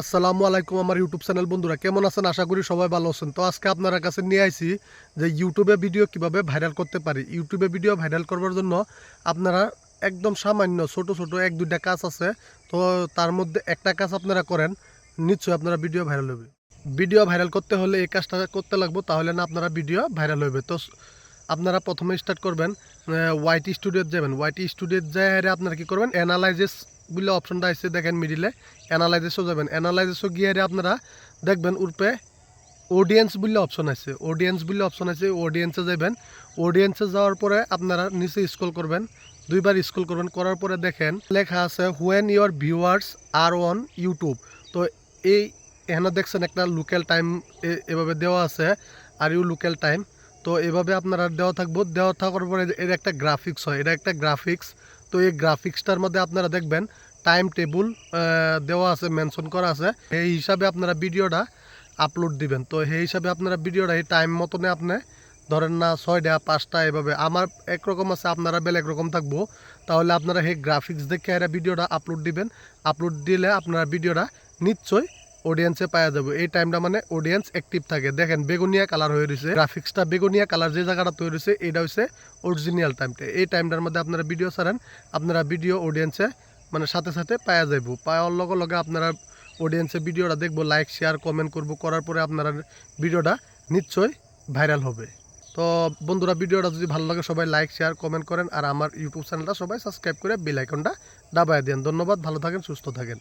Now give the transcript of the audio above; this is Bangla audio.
আসসালামু আলাইকুম আমার ইউটিউব চ্যানেল বন্ধুরা, কেমন আছেন? আশা করি সবাই ভালো আছেন। তো আজকে আপনারা কাছে নিয়ে আইছি যে ইউটিউবে ভিডিও কীভাবে ভাইরাল করতে পারি। ইউটিউবে ভিডিও ভাইরাল করবার জন্য আপনারা একদম সামান্য ছোট ছোট এক, দুইটা কাজ আছে। তো তার মধ্যে একটা কাজ আপনারা করেন, নিশ্চয়ই আপনারা ভিডিও ভাইরাল হবে ভিডিও ভাইরাল করতে হলে এই কাজটা করতে লাগবে, তাহলে না আপনারা ভিডিও ভাইরাল হবে তো আপনারা প্রথমে স্টার্ট করবেন ওয়াইটি স্টুডিওতে যাবেন। ওয়াইটি স্টুডিওতে যায় আপনারা কি করবেন? অ্যানালাইজিস বলে অপশনটা আছে দেখেন মিডিলে অ্যানালাইজিসও যাবেন। অ্যানালাইজিসও গিয়ে আপনারা দেখবেন উরপে অডিয়েন্স বলে অপশন আছে। অডিয়েন্স বলে অপশন আছে অডিয়েন্সে যাবেন অডিয়েন্সে যাওয়ার পরে আপনারা নিচে স্ক্রল করবেন। দুইবার স্ক্রল করবেন, করার পরে দেখেন লেখা আছে when your viewers are on YouTube তো এই এখানে দেখছেন একটা লোকাল টাইম এভাবে দেওয়া আছে আর ইউ লোকাল টাইম তো এভাবে আপনারা দেওয়া থাকব। দেওয়া থাকার পরে এর একটা গ্রাফিক্স হয়। এটা একটা গ্রাফিক্স তো এই গ্রাফিক্সটার মধ্যে আপনারা দেখবেন টাইম টেবুল দেওয়া আছে মেনশন করা আছে। এই হিসাবে আপনারা ভিডিওটা আপলোড দিবেন। তো সেই হিসাবে আপনারা ভিডিওটা এই টাইম মতনে আপনি ধরেন না ছয়টা, পাঁচটা, এভাবে আমার একরকম আছে, আপনারা বেলেগ রকম থাকব। তাহলে আপনারা সেই গ্রাফিক্স দেখে এরা ভিডিওটা আপলোড দিবেন। আপলোড দিলে আপনারা ভিডিওটা নিশ্চয়ই অডিয়েন্সে পাওয়া যাবে। এই টাইমটা মানে অডিয়েন্স অ্যাক্টিভ থাকে। দেখেন, বেগুনিয়া কালার হয়ে রয়েছে গ্রাফিক্সটা বেগুনিয়া কালার যে জায়গাটা তৈরি হয়েছে এটা হচ্ছে অরিজিনাল টাইমটা এই টাইমটার মধ্যে আপনারা ভিডিও ছাড়েন, আপনারা ভিডিও অডিয়েন্সে মানে সাথে সাথে পাওয়া যাইব। পাওয়ার লগে লগে আপনারা অডিয়েন্সে ভিডিওটা দেখব লাইক শেয়ার কমেন্ট করব। করার পরে আপনারা ভিডিওটা নিশ্চয়ই ভাইরাল হবে। তো বন্ধুরা ভিডিওটা যদি ভালো লাগে, সবাই লাইক শেয়ার কমেন্ট করেন। আর আমার ইউটিউব চ্যানেলটা সবাই সাবস্ক্রাইব করে বেল আইকনটা দাবায় দেন। ধন্যবাদ, ভালো থাকেন, সুস্থ থাকেন।